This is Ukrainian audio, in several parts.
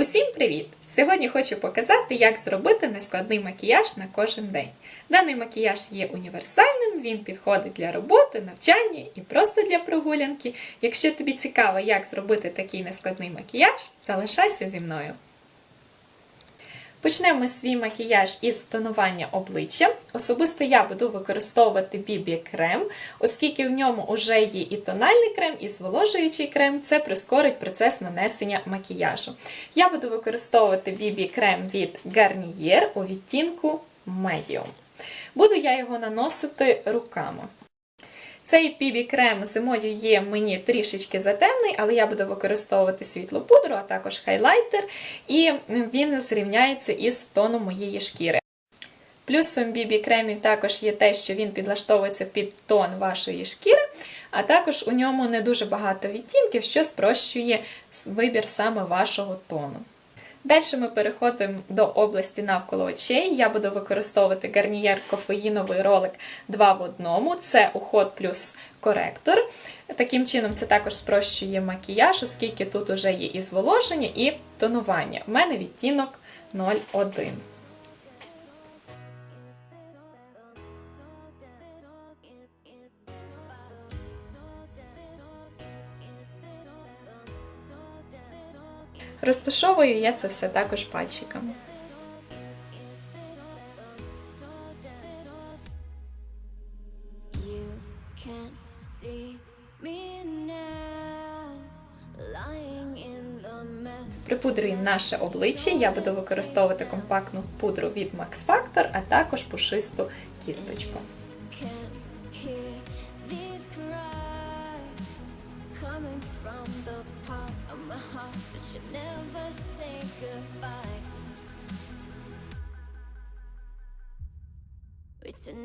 Усім привіт! Сьогодні хочу показати, як зробити нескладний макіяж на кожен день. Даний макіяж є універсальним, він підходить для роботи, навчання і просто для прогулянки. Якщо тобі цікаво, як зробити такий нескладний макіяж, залишайся зі мною. Почнемо свій макіяж із тонування обличчя. Особисто я буду використовувати BB крем, оскільки в ньому вже є і тональний крем, і зволожуючий крем. Це прискорить процес нанесення макіяжу. Я буду використовувати BB крем від Garnier у відтінку Medium. Буду я його наносити руками. Цей пібі крем зимою є мені трішечки затемний, але я буду використовувати світлу пудру, а також хайлайтер, і він зрівняється із тоном моєї шкіри. Плюсом бібі кремів також є те, що він підлаштовується під тон вашої шкіри, а також у ньому не дуже багато відтінків, що спрощує вибір саме вашого тону. Далі ми переходимо до області навколо очей. Я буду використовувати гарнієр кофеїновий ролик 2 в 1. Це уход плюс коректор. Таким чином, це також спрощує макіяж, оскільки тут вже є і зволоження, і тонування. У мене відтінок 01. Розташовую я це все також пальчиками. Припудрюємо наше обличчя. Я буду використовувати компактну пудру від Max Factor, а також пушисту кісточку.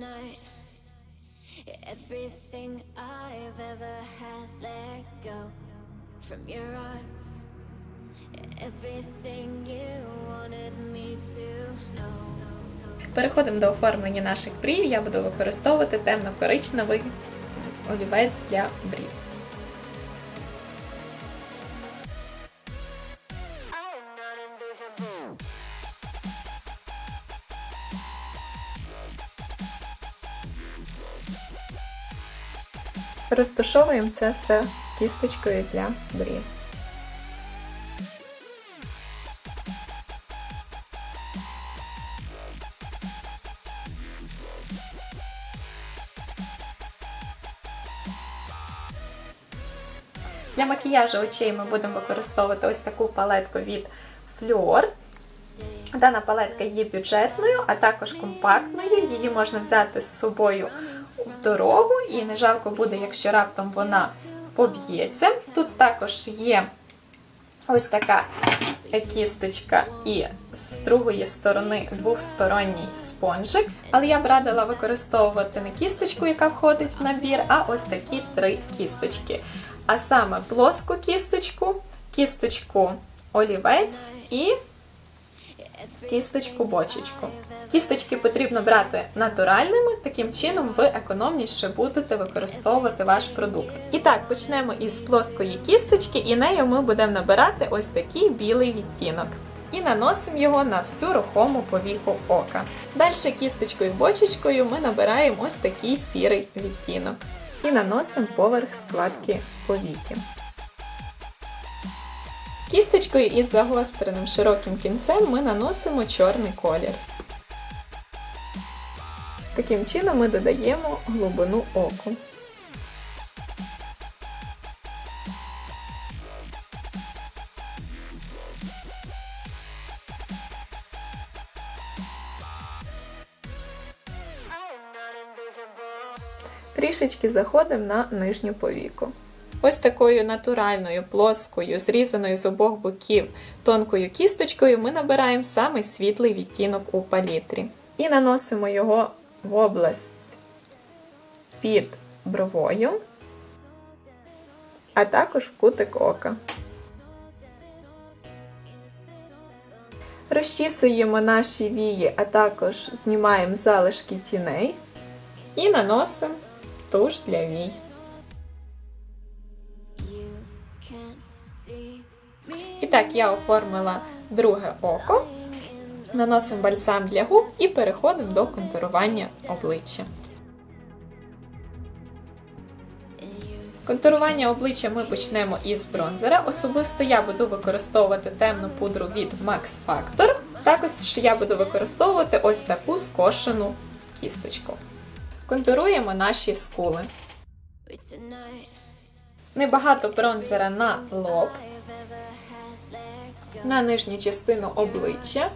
But tonight, everything I've ever had let go from your arms. Everything you wanted me to know. Переходимо до оформлення наших брів. Я буду використовувати темно-коричневий олівець для брів. Розташовуємо це все кісточкою для брів. Для макіяжу очей ми будемо використовувати ось таку палетку від Fleur. Дана палетка є бюджетною, а також компактною. Її можна взяти з собою дорогу, і не жалко буде, якщо раптом вона поб'ється. Тут також є ось така кісточка і з другої сторони двохсторонній спонжик. Але я б радила використовувати не кісточку, яка входить в набір, а ось такі три кісточки. А саме плоску кісточку, кісточку олівець і кісточку бочечку. Кісточки потрібно брати натуральними, таким чином ви економніше будете використовувати ваш продукт. І так, почнемо із плоскої кісточки, і нею ми будемо набирати ось такий білий відтінок. І наносимо його на всю рухому повіку ока. Далі кісточкою бочечкою ми набираємо ось такий сірий відтінок. І наносимо поверх складки повіки. Кісточкою із загостреним широким кінцем ми наносимо чорний колір. Таким чином ми додаємо глибину оку. Трішечки заходимо на нижню повіку. Ось такою натуральною, плоскою, зрізаною з обох боків тонкою кісточкою ми набираємо самий світлий відтінок у палітрі. І наносимо його в область під бровою, а також кутик ока. Розчісуємо наші вії, а також знімаємо залишки тіней і наносимо туш для вій. І так, я оформила друге око, наносимо бальзам для губ і переходимо до контурування обличчя. Контурування обличчя ми почнемо із бронзера. Особисто я буду використовувати темну пудру від Max Factor. Також я буду використовувати ось таку скошену кісточку. Контуруємо наші скули. Небагато бронзера на лоб, на нижню частину обличчя,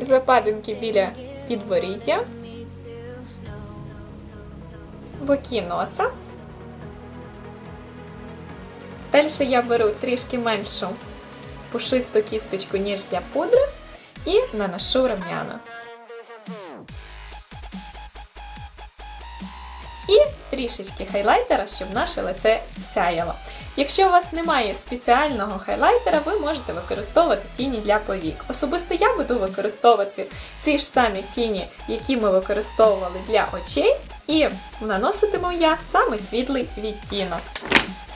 западинки біля підборіддя, боки носа. Далі я беру трішки меншу пушисту кісточку, ніж для пудри, і наношу рум'яна. І трішечки хайлайтера, щоб наше лице сяяло. Якщо у вас немає спеціального хайлайтера, ви можете використовувати тіні для повік. Особисто я буду використовувати ці ж самі тіні, які ми використовували для очей, і наноситиму я саме світлий відтінок.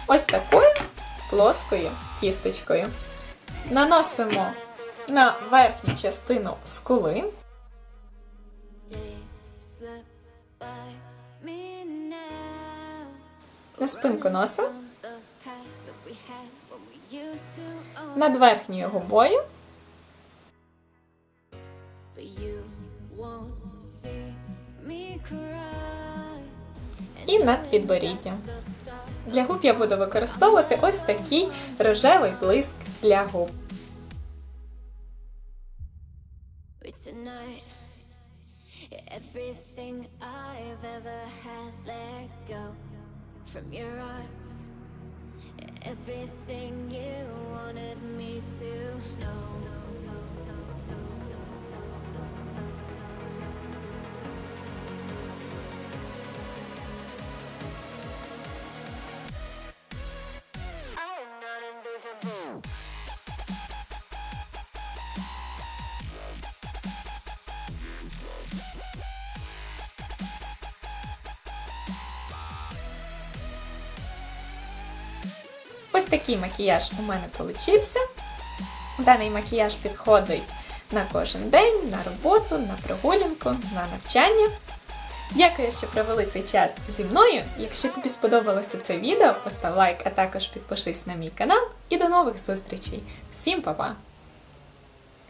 Ось такою плоскою кісточкою. Наносимо на верхню частину скули. На спинку носа, над верхньою губою і над підборіддям. Для губ я буду використовувати ось такий рожевий блиск для губ. Everything I've ever had let go from your arms. Everything you wanted me to know. Ось такий макіяж у мене получився. Даний макіяж підходить на кожен день, на роботу, на прогулянку, на навчання. Дякую, що провели цей час зі мною. Якщо тобі сподобалося це відео, постав лайк, а також підпишись на мій канал. І до нових зустрічей. Всім па-па!